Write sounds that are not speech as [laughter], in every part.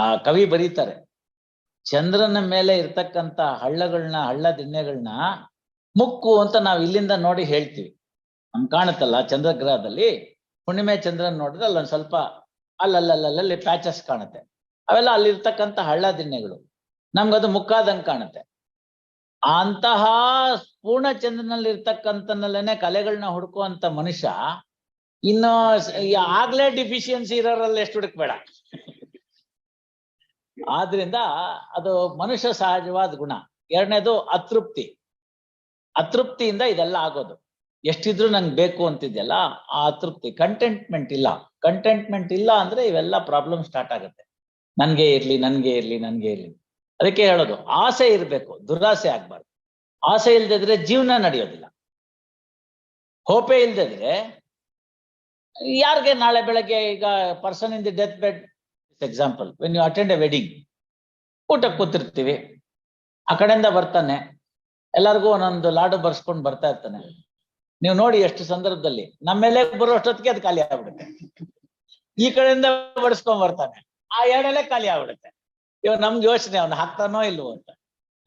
ಆ ಕವಿ ಬರೀತಾರೆ, ಚಂದ್ರನ ಮೇಲೆ ಇರ್ತಕ್ಕಂತ ಹಳ್ಳಗಳನ್ನ ಹಳ್ಳ ದಿನ್ನೆಗಳನ್ನ ಮುಕ್ಕು ಅಂತ ನಾವು ಇಲ್ಲಿಂದ ನೋಡಿ ಹೇಳ್ತೀವಿ. ನಮ್ ಕಾಣುತ್ತಲ್ಲ ಚಂದ್ರಗ್ರಹದಲ್ಲಿ, ಹುಣ್ಣಿಮೆ ಚಂದ್ರನ್ ನೋಡಿದ್ರೆ ಅಲ್ಲೊಂದು ಸ್ವಲ್ಪ ಅಲ್ಲಲ್ಲಲ್ಲಲ್ಲಿ ಪ್ಯಾಚಸ್ ಕಾಣುತ್ತೆ. ಅವೆಲ್ಲ ಅಲ್ಲಿರ್ತಕ್ಕಂಥ ಹಳ್ಳ ದಿಣ್ಣೆಗಳು. ನಮ್ಗದು ಮುಕ್ಕಾದಂಗ್ ಕಾಣುತ್ತೆ. ಅಂತಹ ಪೂರ್ಣ ಚಂದ್ರನಲ್ಲಿ ಇರ್ತಕ್ಕಂಥನಲ್ಲೇನೆ ಕಲೆಗಳನ್ನ ಹುಡುಕುವಂತ ಮನುಷ್ಯ, ಇನ್ನು ಆಗ್ಲೇ ಡಿಫಿಷಿಯನ್ಸಿ ಇರೋರಲ್ಲಿ ಎಷ್ಟು ಹುಡುಕ್ಬೇಡ. ಆದ್ರಿಂದ ಅದು ಮನುಷ್ಯ ಸಹಜವಾದ ಗುಣ. ಎರಡನೇದು ಅತೃಪ್ತಿ. ಅತೃಪ್ತಿಯಿಂದ ಇದೆಲ್ಲ ಆಗೋದು. ಎಷ್ಟಿದ್ರು ನಂಗೆ ಬೇಕು ಅಂತಿದೆಯಲ್ಲ, ಆ ಅತೃಪ್ತಿ. ಕಂಟೆಂಟ್ಮೆಂಟ್ ಇಲ್ಲ. ಕಂಟೆಂಟ್ಮೆಂಟ್ ಇಲ್ಲ ಅಂದ್ರೆ ಇವೆಲ್ಲ ಪ್ರಾಬ್ಲಮ್ ಸ್ಟಾರ್ಟ್ ಆಗುತ್ತೆ. ನನ್ಗೆ ಇರ್ಲಿ ನನ್ಗೆ ಇರ್ಲಿ ನನ್ಗೆ ಇರ್ಲಿ. ಅದಕ್ಕೆ ಹೇಳೋದು, ಆಸೆ ಇರಬೇಕು, ದುರಾಸೆ ಆಗ್ಬಾರ್ದು. ಆಸೆ ಇಲ್ದಿದ್ರೆ ಜೀವನ ನಡೆಯೋದಿಲ್ಲ. ಹೋಪೆ ಇಲ್ದಿದ್ರೆ, ಯಾರಿಗೆ ನಾಳೆ ಬೆಳಗ್ಗೆ ಈಗ ಪರ್ಸನ್ ಇಂದ death bed example when you attend a wedding ಊಟಕ್ಕೆ ಕೂತಿರ್ತೀವಿ. ಆ ಕಡೆಯಿಂದ ಬರ್ತಾನೆ. ಎಲ್ಲರಿಗೂ ಒಂದೊಂದು ಲಾಡು ಬರ್ಸ್ಕೊಂಡು ಬರ್ತಾ ಇರ್ತಾನೆ. ನೀವು ನೋಡಿ ಎಷ್ಟು ಸಂದರ್ಭದಲ್ಲಿ. ನಮ್ಮ ಮೇಲೆ ಬರೋ ಅಷ್ಟೊತ್ತಿಗೆ ಅದು ಖಾಲಿ ಆಗ್ಬಿಡುತ್ತೆ. ಈ ಕಡೆಯಿಂದ ಬಡಿಸ್ಕೊಂಡ್ ಬರ್ತಾನೆ. ಆ ಎರಡೆಲೆ ಖಾಲಿ ಆಗ್ಬಿಡುತ್ತೆ. ಇವಾಗ ನಮ್ಗೆ ಯೋಚನೆ ಅವ್ನು ಹಾಕ್ತಾನೋ ಇಲ್ವೋ ಅಂತ.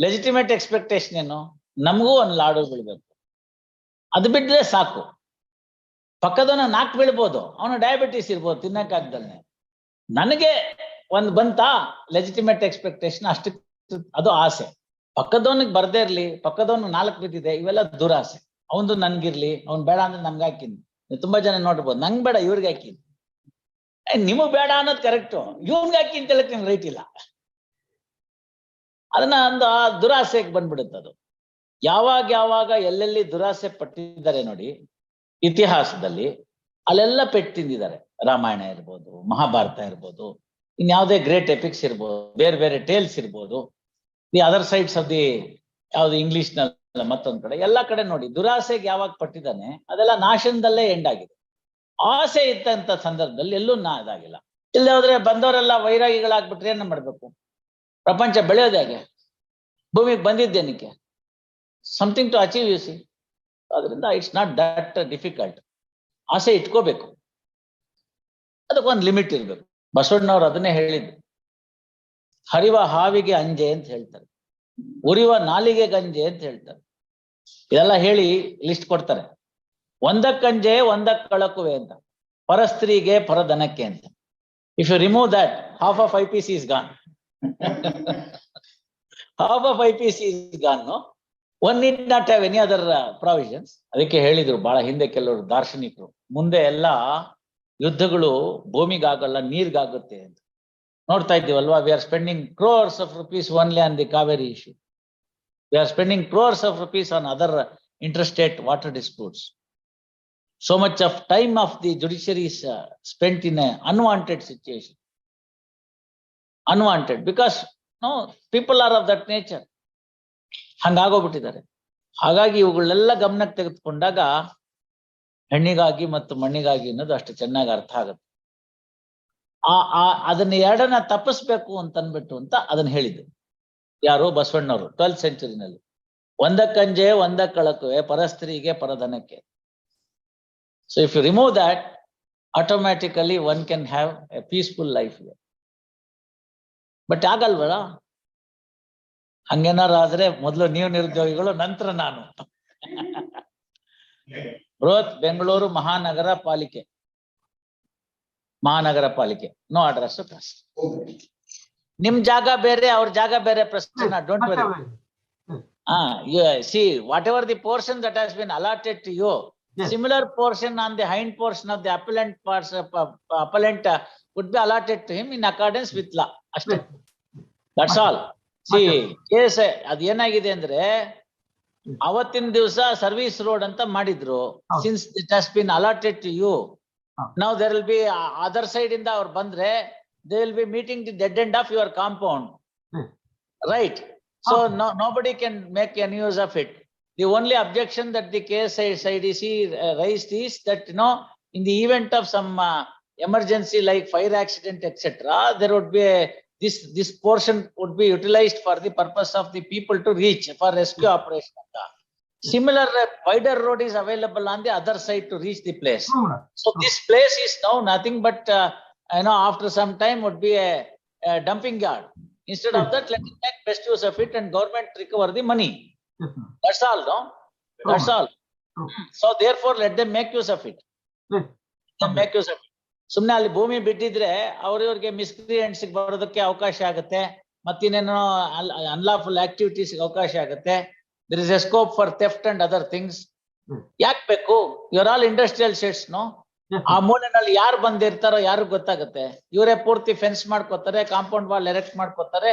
ಲೆಜಿಟಿಮೇಟ್ ಎಕ್ಸ್ಪೆಕ್ಟೇಷನ್ ಏನು? ನಮಗೂ ಒಂದು ಲಾಡು ಬೀಳ್ಬೇಕು. ಅದು ಬಿಟ್ಟರೆ ಸಾಕು. ಪಕ್ಕದವನ ನಾಲ್ಕು ಬೀಳ್ಬೋದು. ಅವನು ಡಯಾಬಿಟಿಸ್ ಇರ್ಬೋದು, ತಿನ್ನಕ್ಕಾಗ್ದಲ್ನೆ. ನನಗೆ ಒಂದ್ ಬಂತಾ ಲೆಜಿಟಿಮೇಟ್ ಎಕ್ಸ್ಪೆಕ್ಟೇಷನ್ ಅಷ್ಟು ಅದು ಆಸೆ. ಪಕ್ಕದವನಿಗೆ ಬರ್ದೇ ಇರ್ಲಿ ಪಕ್ಕದವನು ನಾಲ್ಕು ಬಿದ್ದಿದೆ ಇವೆಲ್ಲ ದುರಾಸೆ. ಅವನು ನನ್ಗಿರ್ಲಿ ಅವ್ನ್ ಬೇಡ ಅಂದ್ರೆ ನಮ್ಗೆ ಹಾಕಿನಿ. ನೀವು ತುಂಬಾ ಜನ ನೋಡ್ಬೋದು ನಂಗ್ ಬೇಡ ಇವ್ರಿಗೆ ಹಾಕಿನಿ. ಏ, ನಿಮಗ್ ಬೇಡ ಅನ್ನೋದು ಕರೆಕ್ಟು ಇವ್ನ್ಗೆ ಹಾಕಿ ಅಂತ ಹೇಳಕ್ ನಿಮ್ಗೆ ರೈಟ್ ಇಲ್ಲ. ಅದನ್ನ ಒಂದು ಆ ದುರಾಸೆಗೆ ಬಂದ್ಬಿಡುತ್ತೆ ಅದು ಯಾವಾಗ ಯಾವಾಗ ಎಲ್ಲೆಲ್ಲಿ ದುರಾಸೆ ಪಟ್ಟಿದ್ದಾರೆ ನೋಡಿ ಇತಿಹಾಸದಲ್ಲಿ ಅಲ್ಲೆಲ್ಲ ಪೆಟ್ಟು ತಿಂದಿದ್ದಾರೆ ರಾಮಾಯಣ ಇರ್ಬೋದು, ಮಹಾಭಾರತ ಇರ್ಬೋದು ಇನ್ಯಾವುದೇ ಗ್ರೇಟ್ ಎಪಿಕ್ಸ್ ಇರ್ಬೋದು, ಬೇರೆ ಬೇರೆ ಟೇಲ್ಸ್ ಇರ್ಬೋದು the other sides of the ಯಾವ್ದು ಇಂಗ್ಲಿಷ್ನ ಮತ್ತೊಂದ್ ಕಡೆ, ಎಲ್ಲಾ ಕಡೆ ನೋಡಿ, ದುರಾಸೆಗೆ ಯಾವಾಗ ಪಟ್ಟಿದ್ದಾನೆ, ಅದೆಲ್ಲ ನಾಶನದಲ್ಲೇ ಎಂಡ್ ಆಗಿದೆ. ಆಸೆ ಇದ್ದಂತ ಸಂದರ್ಭದಲ್ಲಿ ಎಲ್ಲೂ ನಾ ಇದಾಗಿಲ್ಲ. ಇಲ್ಲದೆ ಹೋದ್ರೆ ಬಂದವರೆಲ್ಲ ವೈರಾಗಿಗಳಾಗ್ಬಿಟ್ರೆ ಏನ್ ಮಾಡ್ಬೇಕು? ಪ್ರಪಂಚ ಬೆಳೆಯೋದಾಗೆ ಭೂಮಿಗೆ ಬಂದಿದ್ದೇನಕ್ಕೆ something to achieve you see ಅದರಿಂದ ಇಟ್ಸ್ ನಾಟ್ ದಟ್ ಡಿಫಿಕಲ್ಟ್ ಆಸೆ ಇಟ್ಕೋಬೇಕು. ಅದಕ್ಕೊಂದು ಲಿಮಿಟ್ ಇರಬೇಕು. ಬಸವಣ್ಣವ್ರು ಅದನ್ನೇ ಹೇಳಿದ್ರು. ಹರಿವ ಹಾವಿಗೆ ಅಂಜೆ ಅಂತ ಹೇಳ್ತಾರೆ. ಉರಿವ ನಾಲಿಗೆ ಗಂಜೆ ಅಂತ ಹೇಳ್ತಾರೆ. ಇದೆಲ್ಲ ಹೇಳಿ ಲಿಸ್ಟ್ ಕೊಡ್ತಾರೆ. ಒಂದಕ್ಕಂಜೆ ಒಂದಕ್ಕೆ ಕಳಕುವೆ ಅಂತ. ಪರಸ್ತ್ರೀಗೆ ಪರದನಕ್ಕೆ ಅಂತ. If you remove that half of I P C is gone half of I P C is gone one in not have any other provisions ಅದಕ್ಕೆ ಹೇಳಿದ್ರು ಬಹಳ ಹಿಂದೆ ಕೆಲವರು ದಾರ್ಶನಿಕರು. ಮುಂದೆ ಎಲ್ಲ ಯುದ್ಧಗಳು ಭೂಮಿಗಾಗಲ್ಲ ನೀರ್ಗಾಗುತ್ತೆ ಅಂತ. ನೋಡ್ತಾ ಇದ್ದೀವಲ್ವಾ we are spending crores of rupees only on the Cauvery issue we are spending crores of rupees on other interstate water disputes so much of time of the judiciary is uh, spent in a unwanted situation. Unwanted because no people are of that nature. ಹಂಗಾಗೋಗ್ಬಿಟ್ಟಿದ್ದಾರೆ. ಹಾಗಾಗಿ ಇವುಗಳನ್ನೆಲ್ಲ ಗಮನಕ್ಕೆ ತೆಗೆದುಕೊಂಡಾಗ ಹೆಣ್ಣಿಗಾಗಿ ಮತ್ತು ಮಣ್ಣಿಗಾಗಿ ಅನ್ನೋದು ಅಷ್ಟು ಚೆನ್ನಾಗಿ ಅರ್ಥ ಆಗುತ್ತೆ. ಆ ಆ, ಅದನ್ನ ಎರಡನ್ನ ತಪ್ಪಿಸ್ಬೇಕು ಅಂತ ಅನ್ಬಿಟ್ಟು ಅಂತ ಅದನ್ನ ಹೇಳಿದ್ರು ಯಾರು ಬಸವಣ್ಣವರು ಟ್ವೆಲ್ತ್ ಸೆಂಚುರಿನಲ್ಲಿ ಒಂದಕ್ಕಂಜೆ ಒಂದಕ್ಕಳಕುವೆ ಪರಸ್ತ್ರೀಗೆ ಪರಧನಕ್ಕೆ. So if you remove that automatically one can have a peaceful life. But ಆಗಲ್ವಲ್ಲ? ಹಂಗೇನಾರು ಆದ್ರೆ ಮೊದಲು ನೀವು ನಿರುದ್ಯೋಗಿಗಳು, ನಂತರ ನಾನು. [laughs] ಬೃಹತ್ ಬೆಂಗಳೂರು ಮಹಾನಗರ ಪಾಲಿಕೆ ಮಹಾನಗರ ಪಾಲಿಕೆ ನೋ ಅಡ್ರೆಸ್ ಪ್ರಶ್ನೆ ನಿಮ್ ಜಾಗ ಬೇರೆ ಅವ್ರ ಜಾಗ ಬೇರೆ ಪ್ರಶ್ನೆ ಡೋಂಟ್ ವರಿ ಹಾ see whatever the portion that has been allotted to you, portion similar portion on the hind portion of the appellant appellant would be him allotted to him in accordance with law. ಅಷ್ಟೇ. That's all see case ಅದ್ ಏನಾಗಿದೆ ಅಂದ್ರೆ ಅವತ್ತಿನ ದಿವಸ service road ಅಂತ ಮಾಡಿದ್ರು ಹೌದು. Since it has been allotted to you ಹೌದು. ನಾವು there will be other side ಇಂದ ಅವ್ರು ಬಂದ್ರೆ they will be meeting the dead end of your compound Hmm. right so Okay. no nobody can make any use of it the only objection that the KSIDC uh, raised is that you know in the event of some uh, emergency like fire accident etc there would be a this this portion would be utilized for the purpose of the people to reach for rescue operation. Similar uh, wider road is available on the other side to reach the place. So this place is now nothing but uh, you know after some time would be a, a dumping yard. Instead of that, let us make best use of it and government recover the money. That's all, no? That's all. So therefore, let them make use of it. Let them make use of it. ಸುಮ್ನೆ ಅಲ್ಲಿ ಭೂಮಿ ಬಿಟ್ಟಿದ್ರೆ ಅವ್ರವ್ರಿಗೆ ಮಿಸ್ಕ್ರಿಯೆಂಟ್ಸ್ ಬರೋದಕ್ಕೆ ಅವಕಾಶ ಆಗುತ್ತೆ ಮತ್ತಿನ್ನೇನೋ unlawful activities ಅವಕಾಶ ಆಗುತ್ತೆ. There is a scope for theft and other things ಯಾಕೆ ಬೇಕು? ಯುವರ್ ಆಲ್ ಇಂಡಸ್ಟ್ರಿಯಲ್ ಶೇಟ್ಸ್ ನು ಆ. [laughs] ಮೂಲೆನಲ್ಲಿ ಯಾರು ಬಂದಿರ್ತಾರೋ ಯಾರು ಗೊತ್ತಾಗುತ್ತೆ? ಇವರೇ ಪೂರ್ತಿ ಫೆನ್ಸ್ ಮಾಡ್ಕೋತಾರೆ ಕಾಂಪೌಂಡ್ ವಾಲ್ ಎರೆಕ್ಟ್ ಮಾಡ್ಕೋತಾರೆ.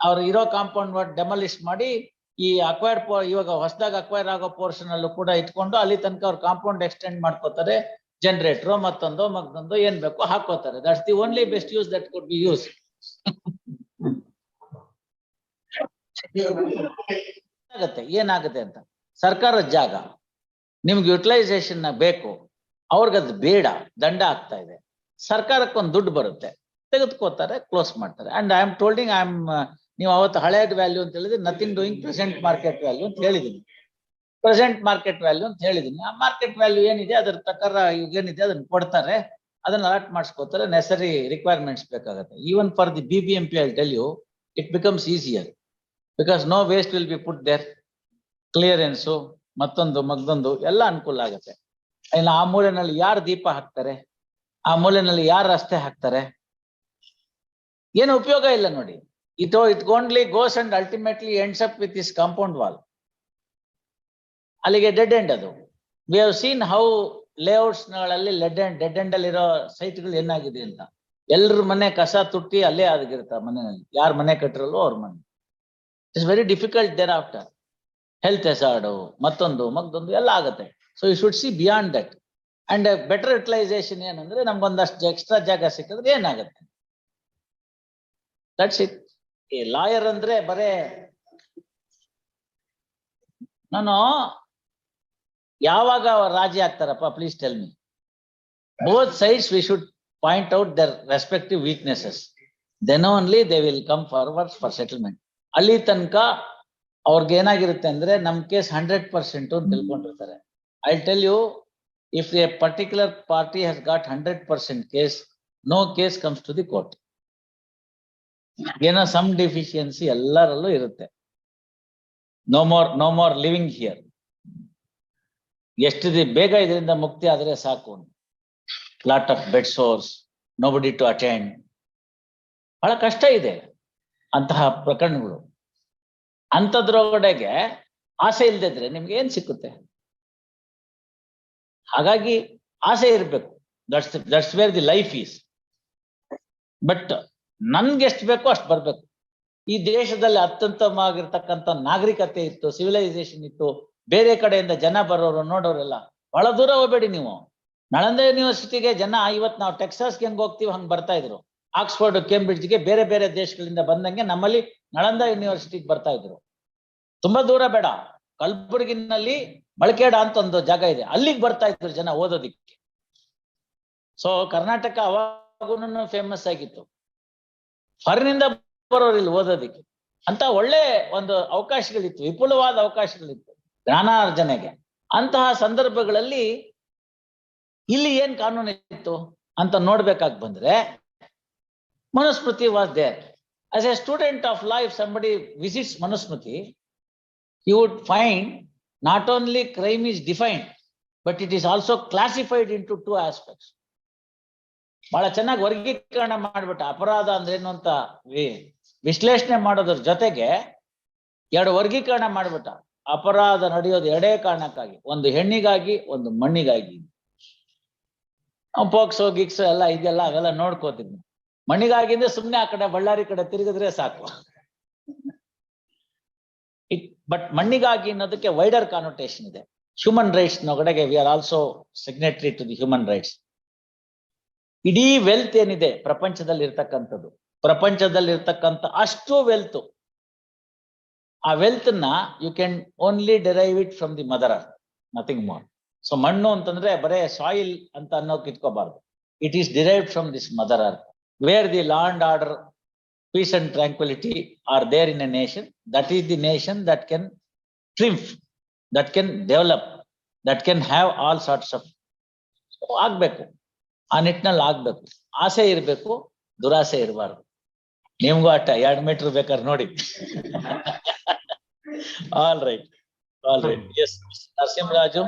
ಅವ್ರು ಇರೋ ಕಾಂಪೌಂಡ್ ವಾಲ್ ಡೆಮಲಿಶ್ ಮಾಡಿ ಈ ಅಕ್ವೈರ್ಡ್ ಇವಾಗ ಹೊಸದಾಗಿ ಅಕ್ವೈರ್ ಆಗೋ ಪೋರ್ಷನ್ ಅಲ್ಲೂ ಕೂಡ ಇಟ್ಕೊಂಡು ಅಲ್ಲಿ ತನಕ ಅವ್ರು ಕಾಂಪೌಂಡ್ ಎಕ್ಸ್ಟೆಂಡ್ ಮಾಡ್ಕೋತಾರೆ. ಜನರೇಟರ್ ಮತ್ತೊಂದು ಮತ್ತೊಂದು ಏನ್ ಬೇಕು ಹಾಕೋತಾರೆ. That's the only best use that could be use ಆಗತ್ತೆ ಏನಾಗುತ್ತೆ ಅಂತ? ಸರ್ಕಾರದ ಜಾಗ. ನಿಮ್ಗೆ ಯುಟಿಲೈಸೇಷನ್ ಬೇಕು. ಅವ್ರಿಗದು ಬೇಡ. ದಂಡ ಆಗ್ತಾ ಇದೆ. ಸರ್ಕಾರಕ್ಕೊಂದು ದುಡ್ಡು ಬರುತ್ತೆ. ತೆಗೆದುಕೋತಾರೆ ಕ್ಲೋಸ್ ಮಾಡ್ತಾರೆ. And I am telling I am ನೀವು ಅವತ್ತು ಹಳೇದ್ ವ್ಯಾಲ್ಯೂ ಅಂತ ಹೇಳಿದ್ರೆ nothing doing present market value ಅಂತ ಹೇಳಿದೀನಿ ಪ್ರೆಸೆಂಟ್ ಮಾರ್ಕೆಟ್ ವ್ಯಾಲ್ಯೂ ಅಂತ ಹೇಳಿದೀನಿ. ಆ ಮಾರ್ಕೆಟ್ ವ್ಯಾಲ್ಯೂ ಏನಿದೆ, ಅದ್ರ ಪ್ರಕಾರ ಏನಿದೆ ಅದನ್ನ ಕೊಡ್ತಾರೆ. ಅದನ್ನ ಅಲಾಟ್ ಮಾಡಿಸ್ಕೋತಾರೆ. ನೆಸರಿ ರಿಕ್ವೈರ್ಮೆಂಟ್ಸ್ ಬೇಕಾಗುತ್ತೆ. Even for the B B M P I tell you it becomes easier because no waste will be put there clearance ಮತ್ತೊಂದು ಮಗ್ದೊಂದು ಎಲ್ಲ ಅನುಕೂಲ ಆಗುತ್ತೆ. ಇನ್ನು ಆ ಮೂಲೆನಲ್ಲಿ ಯಾರು ದೀಪ ಹಾಕ್ತಾರೆ? ಆ ಮೂಲೆನಲ್ಲಿ ಯಾರು ರಸ್ತೆ ಹಾಕ್ತಾರೆ? ಏನು ಉಪಯೋಗ ಇಲ್ಲ ನೋಡಿ. It it only goes and ultimately ends up with is compound wall ಅಲ್ಲಿಗೆ ಡೆಡ್ ಎಂಡ್ ಅದು. ವಿ ಹವ್ ಸೀನ್ ಹೌ ಲೇಔಟ್ಸ್ಗಳಲ್ಲಿ ಲೆಡ್ ಎಂಡ್ ಡೆಡ್ ಎಂಡ್ ಅಲ್ಲಿರೋ ಸೈಟ್ಗಳು ಏನಾಗಿದೆ ಅಂತ. ಎಲ್ರ ಮನೆ ಕಸ ತುಟ್ಟಿ ಅಲ್ಲೇ ಆಗಿರ್ತಾರೆ ಮನೆಯಲ್ಲಿ. ಯಾರ್ ಮನೆ ಕಟ್ಟಿರಲ್ವೋ ಅವ್ರ ಮನೆ. It's very difficult thereafter health ಹೆಸಾರ್ಡು ಮತ್ತೊಂದು ಮಗ್ದೊಂದು ಎಲ್ಲ ಆಗುತ್ತೆ. So you should see beyond that and better utilisation ಏನಂದ್ರೆ ನಮ್ಗೊಂದಷ್ಟು ಎಕ್ಸ್ಟ್ರಾ ಜಾಗ ಸಿಕ್ಕಿದ್ರೆ ಏನಾಗುತ್ತೆ? ದಟ್ಸ್ ಇಟ್ ಈ ಲಾಯರ್ ಅಂದ್ರೆ ಬರೇ ನಾನು ಯಾವಾಗ ಅವ್ರು ರಾಜಿ ಆಗ್ತಾರಪ್ಪ please tell me both sides we should point out their respective weaknesses then only they will come forward for settlement ಅಲ್ಲಿ ತನಕ ಅವ್ರಿಗೆ ಏನಾಗಿರುತ್ತೆ ಅಂದ್ರೆ ನಮ್ case hundred percent ತಿಳ್ಕೊಂಡಿರ್ತಾರೆ. I tell you if a particular party has got hundred percent case no case comes to the court ಏನೋ some deficiency ಎಲ್ಲರಲ್ಲೂ ಇರುತ್ತೆ. No more no more living here ಎಷ್ಟು ಬೇಗ ಇದರಿಂದ ಮುಕ್ತಿ ಆದರೆ ಸಾಕು lot of bed sources nobody to attend ಬಹಳ ಕಷ್ಟ ಇದೆ ಅಂತಹ ಪ್ರಕರಣಗಳು. ಅಂಥದ್ರೊಳಗಡೆಗೆ ಆಸೆ ಇಲ್ದಿದ್ರೆ ನಿಮ್ಗೆ ಏನ್ ಸಿಕ್ಕುತ್ತೆ? ಹಾಗಾಗಿ ಆಸೆ ಇರಬೇಕು. That's that's where the life is but ನನ್ಗೆ ಎಷ್ಟು ಬೇಕೋ ಅಷ್ಟು ಬರ್ಬೇಕು. ಈ ದೇಶದಲ್ಲಿ ಅತ್ಯುತ್ತಮವಾಗಿರ್ತಕ್ಕಂಥ ನಾಗರಿಕತೆ ಇತ್ತು ಸಿವಿಲೈಸೇಷನ್ ಇತ್ತು ಬೇರೆ ಕಡೆಯಿಂದ ಜನ ಬರೋರು ನೋಡೋರೆಲ್ಲ, ಬಹಳ ದೂರ ಹೋಗ್ಬೇಡಿ ನೀವು. ನಳಂದ ಯೂನಿವರ್ಸಿಟಿಗೆ ಜನ ಇವತ್ ನಾವು ಟೆಕ್ಸಾಸ್ಗೆ ಹೆಂಗ್ ಹೋಗ್ತೀವಿ, ಹಂಗ್ ಬರ್ತಾ ಇದ್ರು. ಆಕ್ಸ್ಫರ್ಡ್ ಕೇಂಬ್ರಿಡ್ಜ್ಗೆ ಬೇರೆ ಬೇರೆ ದೇಶಗಳಿಂದ ಬಂದಂಗೆ ನಮ್ಮಲ್ಲಿ ನಳಂದ ಯೂನಿವರ್ಸಿಟಿಗೆ ಬರ್ತಾ ಇದ್ರು. ತುಂಬಾ ದೂರ ಬೇಡ. ಕಲ್ಬುರ್ಗಿನಲ್ಲಿ ಮಳಕೇಡ ಅಂತ ಒಂದು ಜಾಗ ಇದೆ. ಅಲ್ಲಿಗೆ ಬರ್ತಾ ಇದ್ರು ಜನ ಓದೋದಿಕ್ಕೆ. ಸೊ ಕರ್ನಾಟಕ ಅವಾಗೂ ಫೇಮಸ್ ಆಗಿತ್ತು. ಹೊರನಿಂದ ಬರೋರು ಇಲ್ಲಿ ಓದೋದಿಕ್ಕೆ. ಅಂತ ಒಳ್ಳೆ ಒಂದು ಅವಕಾಶಗಳಿತ್ತು, ವಿಪುಲವಾದ ಅವಕಾಶಗಳಿತ್ತು. ಜ್ಞಾನಾರ್ಜನೆಗೆ. ಅಂತಹ ಸಂದರ್ಭಗಳಲ್ಲಿ ಇಲ್ಲಿ ಏನ್ ಕಾನೂನು ಇತ್ತು ಅಂತ ನೋಡ್ಬೇಕಾಗಿ ಬಂದ್ರೆ, Manusmriti was there as a student of life somebody visits Manusmriti you would find not only crime is defined but it is also classified into two aspects ಬಹಳ ಚೆನ್ನಾಗಿ ವರ್ಗೀಕರಣ ಮಾಡ್ಬಿಟ್ಟ. ಅಪರಾಧ ಅಂದ್ರೇನು ಅಂತ ವಿಶ್ಲೇಷಣೆ ಮಾಡೋದ್ರ ಜೊತೆಗೆ ಎರಡು ವರ್ಗೀಕರಣ ಮಾಡ್ಬಿಟ್ಟ. ಅಪರಾಧ ನಡೆಯೋದು ಎರಡೇ ಕಾರಣಕ್ಕಾಗಿ, ಒಂದು ಹೆಣ್ಣಿಗಾಗಿ, ಒಂದು ಮಣ್ಣಿಗಾಗಿ. ಪೋಕ್ಸೋ, ಗಿಕ್ಸೋ ಎಲ್ಲ ಇದೆಲ್ಲ ಅವೆಲ್ಲ ನೋಡ್ಕೋತೀನಿ. ಮಣ್ಣಿಗಾಗಿಂದ್ರೆ ಸುಮ್ನೆ ಆ ಕಡೆ ಬಳ್ಳಾರಿ ಕಡೆ ತಿರುಗಿದ್ರೆ ಸಾಕು. ಬಟ್ ಮಣ್ಣಿಗಾಗಿ ಅನ್ನೋದಕ್ಕೆ ವೈಡರ್ ಕಾನೋಟೇಷನ್ ಇದೆ. Human rights ನೊಗಡೆಗೆ we are also signatory to the human rights ಇಡೀ ವೆಲ್ತ್ ಏನಿದೆ ಪ್ರಪಂಚದಲ್ಲಿ ಇರ್ತಕ್ಕಂಥದ್ದು ಪ್ರಪಂಚದಲ್ಲಿ ಇರ್ತಕ್ಕಂಥ ಅಷ್ಟು ವೆಲ್ತ್ ಆ ವೆಲ್ತ್ನ you can only derive it from the mother earth nothing more so ಮಣ್ಣು ಅಂತಂದ್ರೆ ಬರೇ ಸಾಯಿಲ್ ಅಂತ ಅನ್ನೋಕೆ ಇಟ್ಕೋಬಾರ್ದು it is derive from this mother earth where the law and order peace and tranquillity are there in a nation that is the nation that can triumph that can develop that can have all sorts of ಆಗ್ಬೇಕು. ಆ ನಿಟ್ಟಿನಲ್ಲಿ ಆಗ್ಬೇಕು. ಆಸೆ ಇರಬೇಕು, ದುರಾಸೆ ಇರಬಾರ್ದು. ನಿಮ್ಗೂ ಅಟ್ಟ ಎರಡ್ ಮೀಟರ್ ಬೇಕಾದ್ರೆ ನೋಡಿ. All right all right S Narasimharaju